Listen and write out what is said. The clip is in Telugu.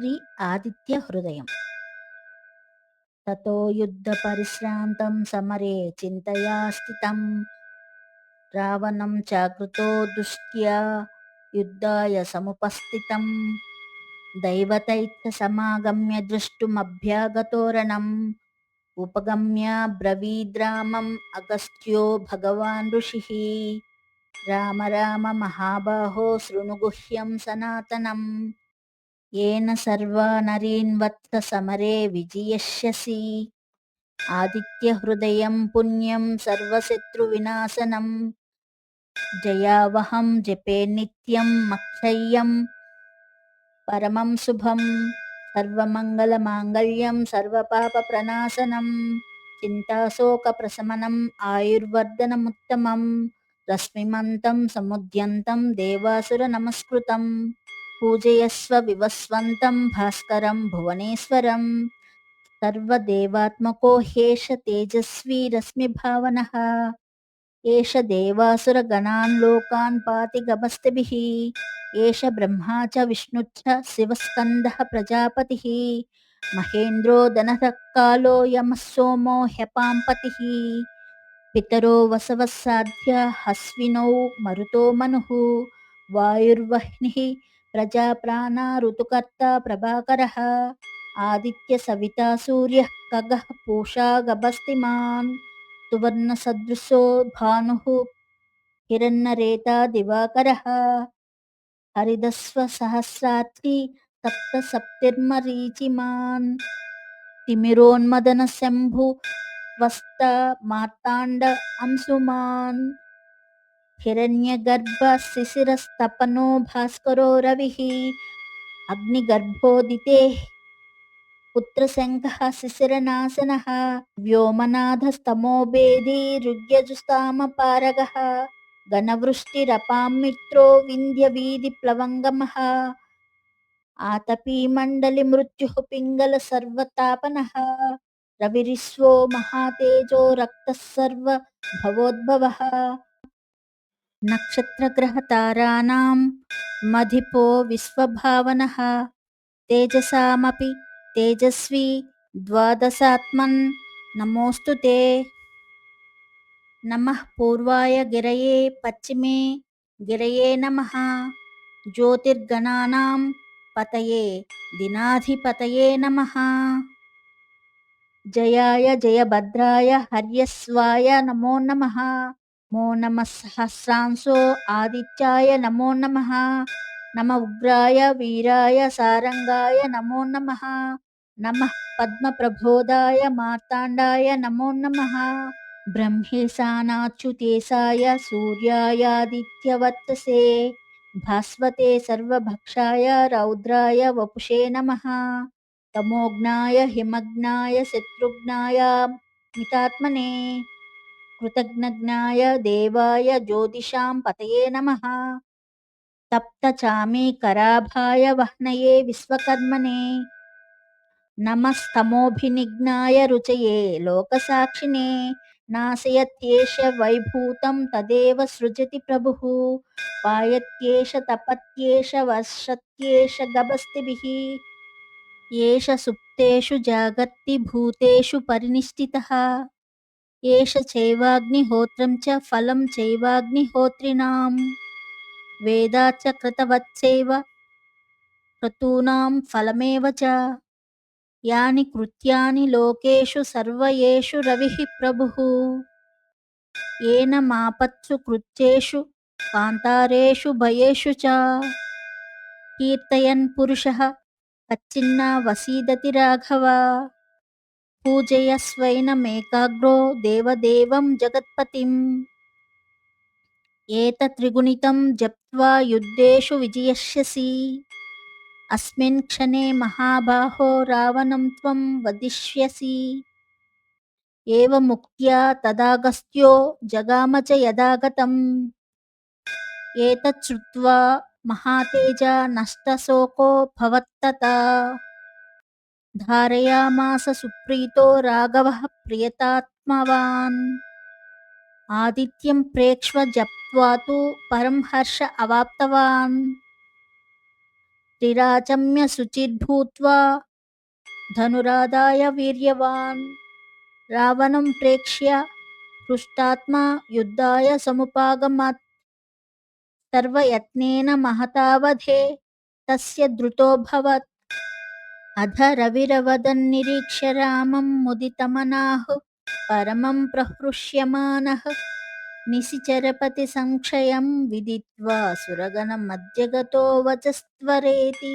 శ్రీ ఆదిత్య హృదయం. తతో యుద్ధ పరిశ్రాంతం సమరే చింతయా స్థితం రావణం చాకృతో దుష్ట్యా యుద్ధాయ సముపస్థితం. దైవతైత్య సమాగమ్య దృష్టుమభ్యాగతోరణం. ఉపగమ్య బ్రవీద్రామం అగస్త్యో భగవాన్ ఋషి. రామ రామ మహాబాహో శృణుగుహ్యం సనాతనం. ఏన సర్వానరీన్వత్త సమరే విజయస్యసి ఆదిత్యహృదయం పుణ్యం సర్వశత్రువినాశనం జయావహం జపే నిత్యం మక్షయ్యం పరమం శుభం సర్వమంగళమాంగళ్యం సర్వపాపప్రణాశనం చింతాశోకప్రశమనం ఆయుర్వర్ధనముత్తమం రశ్మిమంతం సముద్యంతం దేవాసుర నమస్కృతం పూజయస్వ వివస్వంతం భాస్కరం భువనేశ్వరం సర్వదేవాత్మకో హేష తేజస్వీ రశ్మిభావన ఏష దేవాసురగణాన్ లోకాన్ పాతి గమస్తిభిः ఏష బ్రహ్మా చ విష్ణుచ్చ శివస్కందः ప్రజాపతిः మహేంద్రో దనతః కాలో సోమో హ్యపాంపతిः పితరో వసవः సాధ్య హస్వినౌ మరుతో మనుః వాయుర్వహ్నిः प्रजाप्राणा ऋतुकर्ता प्रभाकरः। आदित्यसविता सूर्य खगः पूषा गभस्तिमान्। सुवर्णसदृशो भानुः हिरण्यरेता दिवाकरः हरिदस्वसहस्रात्रि सप्तसप्तिर्मरीचिमान् तिमिरोन्मदनशम्भु वस्ता मार्ताण्ड अंशुमान्। हिण्यगर्भशिशिस्तपनो भास्कर रवि। अग्निगर्भोदि शिशिरस्तपनो शिशिर नाशन व्योमनाथ स्तमो बेदी ऋग्यजुस्ताम पारग घनवृष्टिरपां मित्रो विन्ध्यवीधिप्लवङ्गमः आतपीमण्डलिमृत्युः पिङ्गलसर्वतापनः। रविरिस्वो महातेजो रक्तः सर्वभवोद्भवः। नक्षत्रग्रहताराणां मधिपो विश्वभावनः तेजसामपि तेजस्वी द्वादशात्मन् नमोऽस्तु ते नमः पूर्वाय गिरये पश्चिमे गिरये नमः ज्योतिर्गणानां पतये दिनाधिपतये नमः जयाय जयभद्राय हर्यस्वाय नमो नमः నమో నమ సహస్రాంశో ఆదిత్యాయ నమో నమ. నమ ఉగ్రాయ వీరాయ సారంగాయ నమో నమ. నమ పద్మప్రబోధాయ మార్తాండాయ నమో నమ. బ్రహ్మేశానాచ్యుతేశాయ సూర్యాయాదిత్యవత్తసే భాస్వతే సర్వభక్షాయ రౌద్రాయ వపుషే నమ. తమోగ్నాయ హిమగ్నాయ శత్రుఘ్నాయ మితాత్మనే. कृतज्ञाय देवाय ज्योतिषां पतये नमः। तप्तचामे कराभाय वह्नये विश्वकर्मणे। नमस्तमोभिनिज्ञाय रुचये लोकसाक्षिणे। नाशयत्येष वैभूतं तदेव सृजति प्रभुः। पायत्येष तपत्येष वर्षत्येष गभस्तिभिः। एष सुप्तेषु जागर्ति भूतेषु परिनिष्ठितः। ఏష చైవాగ్నిహోత్రం చ ఫలం చైవాగ్నిహోత్రిణాం. చ కృతవత్సేవ క్రతూనాం ఫలమేవ చ. యాని కృత్యాని లోకేషు సర్వయేషు రవిః ప్రభుః. ఏన మాపత్సు కృత్యేషు కాంతారేషు భయేషు చ. కీర్తయన్ పురుషः కచ్చిన్న వసీదతి రాఘవ. పూజయస్వైనమేకాగ్రో దేవదేవం జగత్పతిం. ఏతత్రిగుణితం జప్త్వా యుద్ధేషు విజయష్యసి అస్మిన్ క్షణే మహాబాహో రావణం త్వం వదిష్యసి. ఏవముక్త్యా తదాగస్త్యో జగామ చ యదాగతం. ఏతత్ శ్రుత్వా మహాతేజ నష్టశోకో భవత్తతా. ధారయామాస సుప్రీతో రాఘవ ప్రియతాత్మవాన్ ఆదిత్యం ప్రేక్ష్వ జప్వాతు పరం హర్ష అవాప్తవాన్ త్రిరాచమ్య శుచిర్భూత్వా ధనురాదాయ వీర్యవాన్ రావణం ప్రేక్ష్య హృష్టాత్మా యుద్ధాయ సముపాగమత్ సర్వయత్నేన మహతావధే తస్య ధృతోభవత్ అధ రవిరవదన్నిరీక్ష రామం ముదితమనాహు పరమం ప్రహృష్యమానః. నిశిచరపతి సంక్షయం విదిత్వా సురగణ మధ్యగతో వచస్త్వరేతి.